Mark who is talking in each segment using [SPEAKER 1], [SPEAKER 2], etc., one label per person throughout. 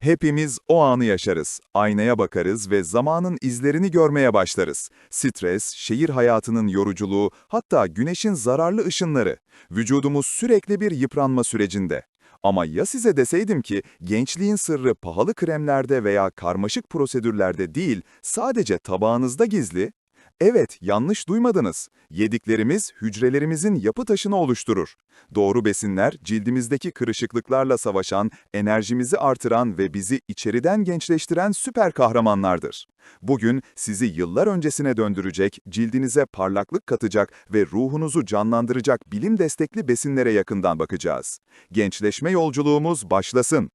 [SPEAKER 1] Hepimiz o anı yaşarız. Aynaya bakarız ve zamanın izlerini görmeye başlarız. Stres, şehir hayatının yoruculuğu, hatta güneşin zararlı ışınları. Vücudumuz sürekli bir yıpranma sürecinde. Ama ya size deseydim ki gençliğin sırrı pahalı kremlerde veya karmaşık prosedürlerde değil, sadece tabağınızda gizli? Evet, yanlış duymadınız. Yediklerimiz hücrelerimizin yapı taşını oluşturur. Doğru besinler cildimizdeki kırışıklıklarla savaşan, enerjimizi artıran ve bizi içeriden gençleştiren süper kahramanlardır. Bugün sizi yıllar öncesine döndürecek, cildinize parlaklık katacak ve ruhunuzu canlandıracak bilim destekli besinlere yakından bakacağız. Gençleşme yolculuğumuz başlasın.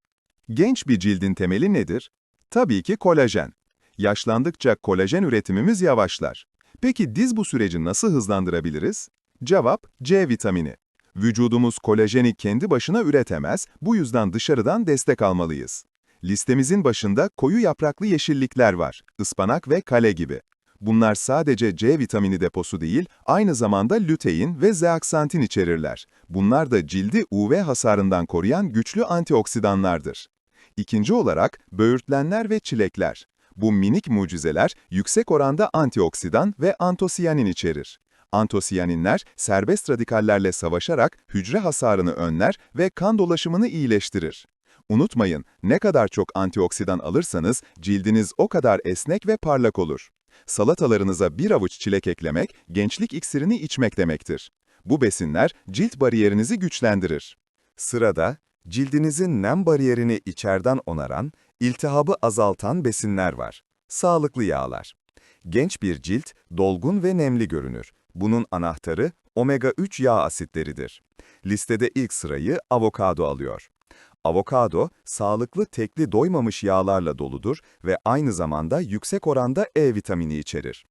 [SPEAKER 1] Genç bir cildin temeli nedir? Tabii ki kolajen. Yaşlandıkça kolajen üretimimiz yavaşlar. Peki diz bu süreci nasıl hızlandırabiliriz? Cevap C vitamini. Vücudumuz kolajeni kendi başına üretemez, bu yüzden dışarıdan destek almalıyız. Listemizin başında koyu yapraklı yeşillikler var, ıspanak ve kale gibi. Bunlar sadece C vitamini deposu değil, aynı zamanda lütein ve zeaksantin içerirler. Bunlar da cildi UV hasarından koruyan güçlü antioksidanlardır. İkinci olarak böğürtlenler ve çilekler. Bu minik mucizeler yüksek oranda antioksidan ve antosiyanin içerir. Antosiyaninler serbest radikallerle savaşarak hücre hasarını önler ve kan dolaşımını iyileştirir. Unutmayın, ne kadar çok antioksidan alırsanız cildiniz o kadar esnek ve parlak olur. Salatalarınıza bir avuç çilek eklemek, gençlik iksirini içmek demektir. Bu besinler cilt bariyerinizi güçlendirir. Sırada, cildinizin nem bariyerini içeriden onaran, iltihabı azaltan besinler var. Sağlıklı yağlar. Genç bir cilt, dolgun ve nemli görünür. Bunun anahtarı omega-3 yağ asitleridir. Listede ilk sırayı avokado alıyor. Avokado, sağlıklı tekli doymamış yağlarla doludur ve aynı zamanda yüksek oranda E vitamini içerir.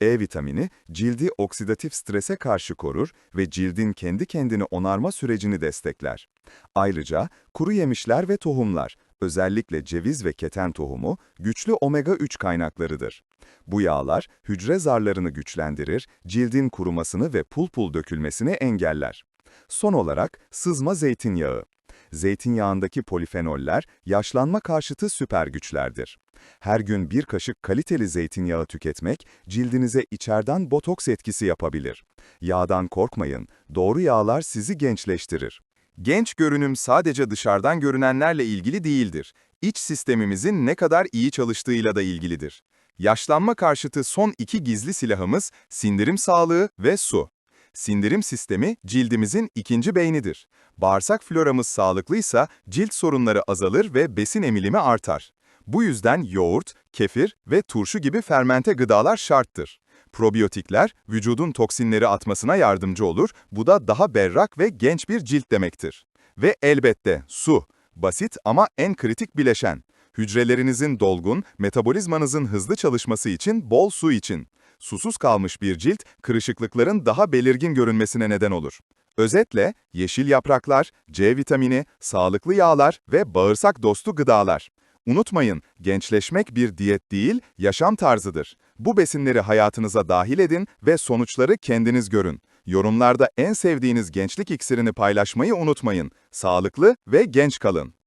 [SPEAKER 1] E vitamini, cildi oksidatif strese karşı korur ve cildin kendi kendini onarma sürecini destekler. Ayrıca kuru yemişler ve tohumlar, özellikle ceviz ve keten tohumu, güçlü omega-3 kaynaklarıdır. Bu yağlar, hücre zarlarını güçlendirir, cildin kurumasını ve pul pul dökülmesini engeller. Son olarak, sızma zeytinyağı. Zeytinyağındaki polifenoller, yaşlanma karşıtı süper güçlerdir. Her gün bir kaşık kaliteli zeytinyağı tüketmek, cildinize içeriden botoks etkisi yapabilir. Yağdan korkmayın, doğru yağlar sizi gençleştirir. Genç görünüm sadece dışarıdan görünenlerle ilgili değildir. İç sistemimizin ne kadar iyi çalıştığıyla da ilgilidir. Yaşlanma karşıtı son iki gizli silahımız sindirim sağlığı ve su. Sindirim sistemi cildimizin ikinci beynidir. Bağırsak floramız sağlıklıysa cilt sorunları azalır ve besin emilimi artar. Bu yüzden yoğurt, kefir ve turşu gibi fermente gıdalar şarttır. Probiyotikler vücudun toksinleri atmasına yardımcı olur, bu da daha berrak ve genç bir cilt demektir. Ve elbette su, basit ama en kritik bileşen. Hücrelerinizin dolgun, metabolizmanızın hızlı çalışması için bol su için. Susuz kalmış bir cilt, kırışıklıkların daha belirgin görünmesine neden olur. Özetle, yeşil yapraklar, C vitamini, sağlıklı yağlar ve bağırsak dostu gıdalar. Unutmayın, gençleşmek bir diyet değil, yaşam tarzıdır. Bu besinleri hayatınıza dahil edin ve sonuçları kendiniz görün. Yorumlarda en sevdiğiniz gençlik iksirini paylaşmayı unutmayın. Sağlıklı ve genç kalın.